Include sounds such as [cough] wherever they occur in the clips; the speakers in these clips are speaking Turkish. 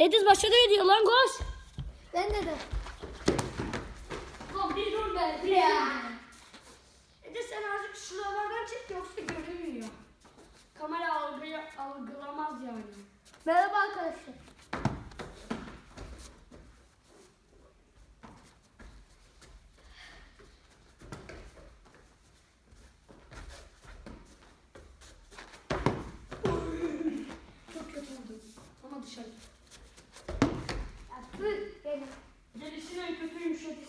Ediz başladı diyor lan koş. Ben de de. Lan bir dur be. Bir ya. Ediz sen azıcık şuralardan çık yoksa görünmüyor. Kamera algıya, algılamaz yani. Merhaba arkadaşlar. Çok kötü oldu. Ama dışarı. Ya, tüh, benim. Gelişin en kötüymüş Ediz.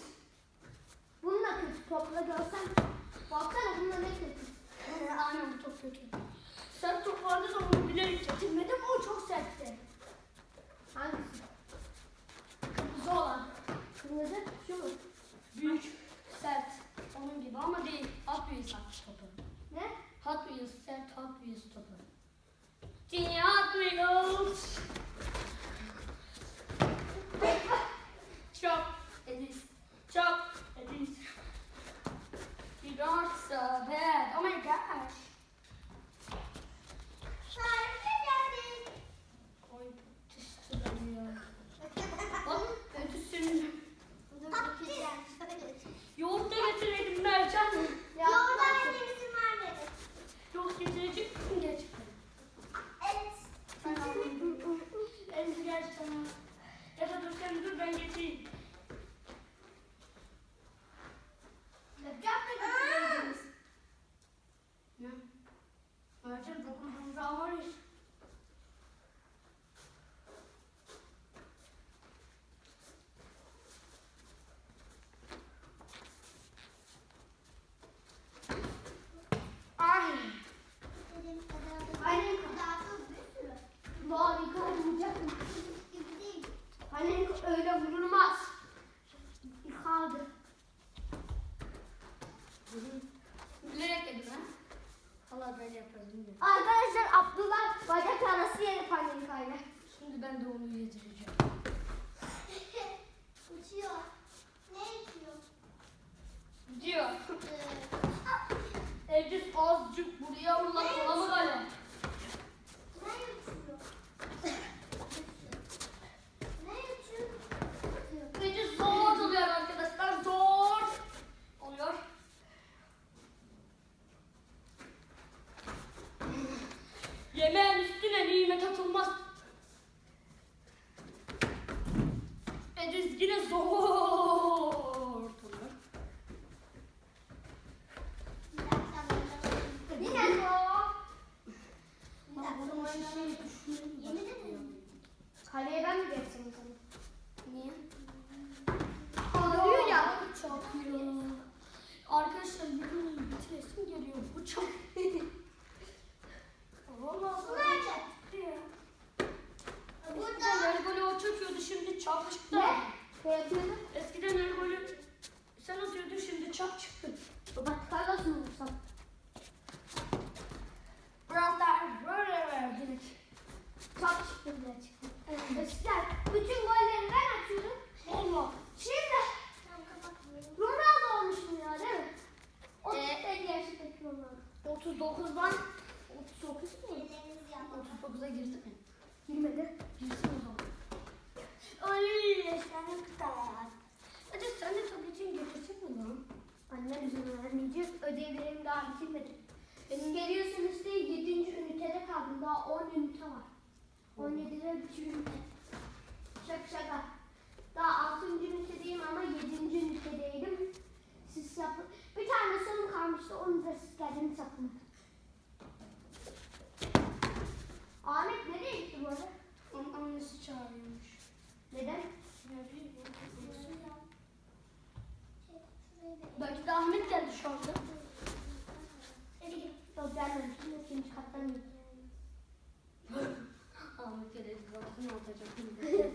Topla görsen. Baksana bununla ne kötü. [laughs] Aynen bu çok kötü. Sana. Ya da dur sen dur ben. Bilerek dedim ha. Valla böyle yaparız bilmiyorum. Arkadaşlar Abdullah bacak arası yeri panikayla. Şimdi ben de onu yedireceğim. [laughs] Uçuyor. Ne uçuyor? Diyor. Evde [laughs] azıcık buraya ulan kolamı galiba. Ne uçuyor? Ne uçuyor? Evde zor oluyor arkadaşlar zor. Oluyor. Yemeğin üstüne nimet atılmaz. Ediz yine zor. Yine zor. Bak o zaman şey düşünüyorum. Kaleye ben mi geçsem o zaman? Niye? Ağlıyor ya. Çarpıyor. Arkadaşlar yürüyün bitiresim geliyor. Bu çok. Valla. Bu nerede? Eskiden el golü o çöküyordu şimdi çap çıktı. Ne? Ne yapıyordun? Eskiden el golü sen şimdi çap çıktı. Bak Carlos'u vursam. Biraz daha böyle verdik. Çok çıktı bile çıktı. Eskiden bütün golleri ben atıyordum. Allah. Şimdi Ronaldo olmuşum ya değil mi? 37 yaşındaki Ronaldo. 39'dan 39 mu? 39'a girdi mi? Girmedi. Girsin o zaman. Ay sen kadar. Hadi sen de tabletini getirsek mi lan? Annem izin vermeyecek. Ödevlerim daha bitirmedi. Benim geliyorsun işte 7. ünitede kaldım. Daha 10 ünite var. 17'de bir ünite. Şaka şaka. Daha 6. ünitedeyim ama 7. ünitedeydim. Siz yapın. Bir tane sorun kalmıştı. Onu da siz geldiniz yapın. Ahmet nereye gitti bu arada? Onun annesi çağırıyormuş. Neden? Ne bileyim. Belki de Ahmet geldi şu anda. Yok gelmemiş. İkinci kattan gitti. [laughs] Ahmet geldi. Kafasını atacak. [laughs]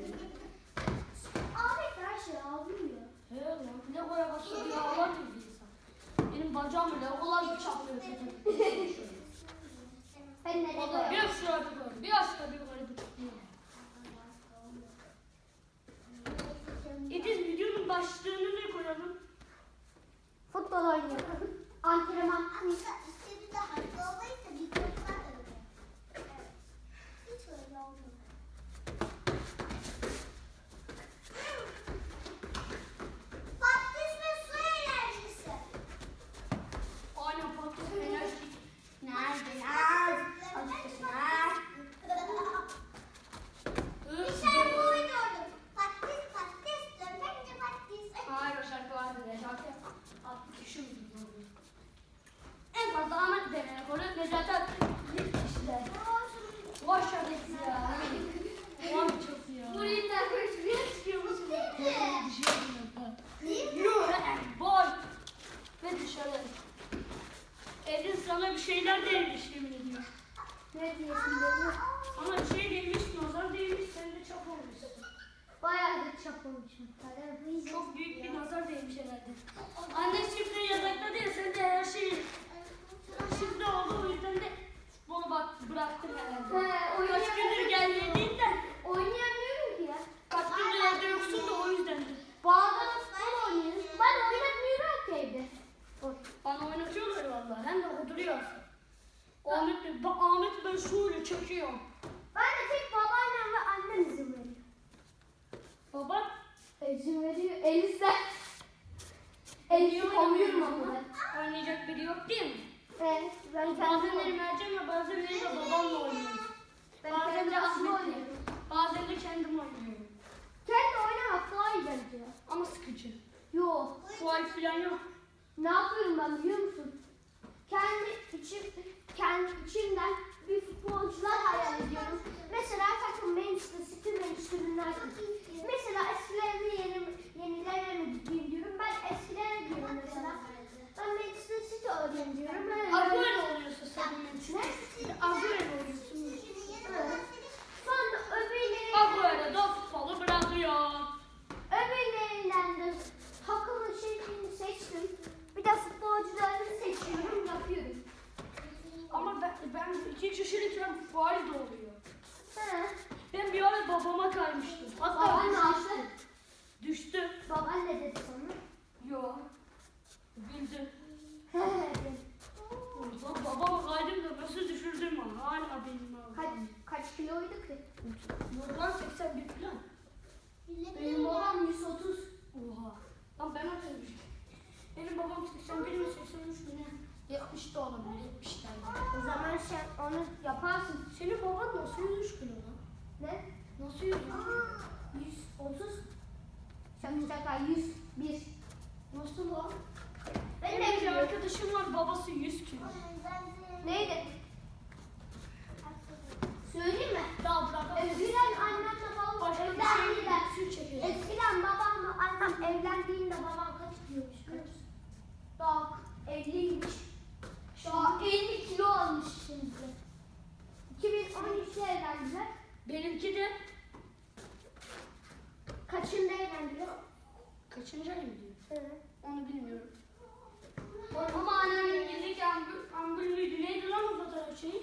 Ahmet her şey ağlıyor. He lan. Lego'ya başladı ya. Ağlar mı bir insan? Benim bacağımı Legolar [laughs] bir çaplıyor. Ben nereye koyayım? bir aşağı bir. Bir aşağı bir Ama şey değmişsin o zaman değmiş sen de çap olmuşsun. Bayağı da çap olmuşum. Çok büyük bir nazar değmiş herhalde. Anne şimdi yatakta değil sen de her şeyi. Şimdi oldu o yüzden de futbolu bak, bıraktım herhalde. He, Kaç gündür gelmediğinden. Oynayalım. Veriyor. Elisa. Elisa komuyorum ama ben. oynayacak biri yok değil mi? Evet. Ben Bazenleri kendim Mercan ve bazenleri de babamla oynuyorum. Ben Bazen de Ahmet'le. oynuyorum. Bazen de kendim oynuyorum. Kendi oynamak daha iyi bence. Ama sıkıcı. Yok. Fual falan yok. Ne yapıyorum ben biliyor musun? Kendi içim, kendi içimden bir futbolcular hayal ediyorum. Mesela takım Manchester City, Manchester United. Mesela eskilerine yeni, yenilerine mi gideyim diyorum. Ben eskilere diyorum mesela. Ben Manchester City olayım diyorum. Ben Agüero oluyorsun sen Manchester. Agüero oluyorsun. Evet. Sonra öbürleri, Agüero da futbolu bırakıyor. öbürlerinden de takımın şeklini seçtim. Bir de futbolcularını seçiyorum, yapıyorum. Ama ben, ben iki kişilikten fual da oluyor. He. Ben bir ara kaymıştım. Hatta Baban düştü. Düştü. Baban ne dedi sana? Bildim. He. Ulan babam kaydım da nasıl düşürdüm ha? Hala benim kaç, ağzım. kaç kiloydu ki? Lan 81 falan. Benim babam 130. Oha. Lan ben atmışım. Benim babam 81 mi 83 mi ne? 70 de olabilir 70 tane. O zaman sen onu yaparsın. Senin baban nasıl 103 kilo lan? Ne? Nasıl 103 kilo? 130. Şaka şaka 101. Nasıl? Ben Benim de bir biliyorum. arkadaşım var babası 100 kilo. Neydi? Söyleyeyim mi? Daha bırak. Eskiden annemle babam Başka bir şey su çekelim. Eskiden babamla annem evlendiğinde babam kaç kiloymuş? Kaç? Daha 50'ymiş. Daha 50 kilo almış şimdi. 2013'te evlendiler. Benimki de Kaçında evlendiler? kaçıncı ay mı diyor? Evet. Onu bilmiyorum. Ama annemin yedik ambul, ambulüydü. Neydi şeyi?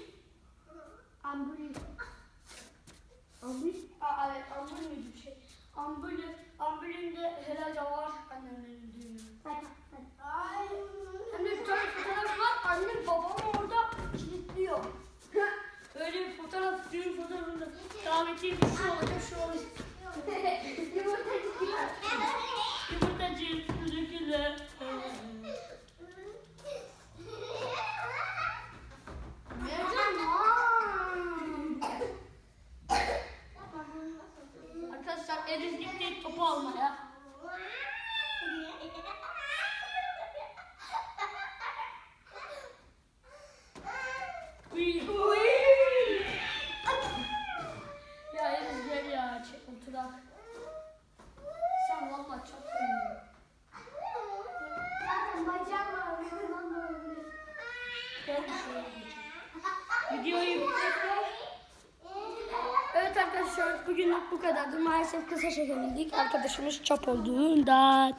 Ambulü. Ambulü? Aa, evet ambulüydü bir şey. Ambulü, ambulünde herhalde var annemlerin düğünü. Hadi hadi. Hem de bir tane fotoğraf var. Annem babamı orada kilitliyor. [laughs] Öyle bir fotoğraf, düğün fotoğrafında davetiye bir şu olacak, şu olacak. Yumurtacı. Yumurtacı, güle Gitti topu almaya. Uy, uy. Ya Ediz gel ya, çek oturak. Sen valla çok oynuyorsun. Zaten bacağım var. Ondan da olabilir. Gel bir şey yapacağım. Videoyu bitirdik. Evet arkadaşlar bugünlük bu kadardı. Maalesef kısa çekebildik. Arkadaşımız çap olduğundan.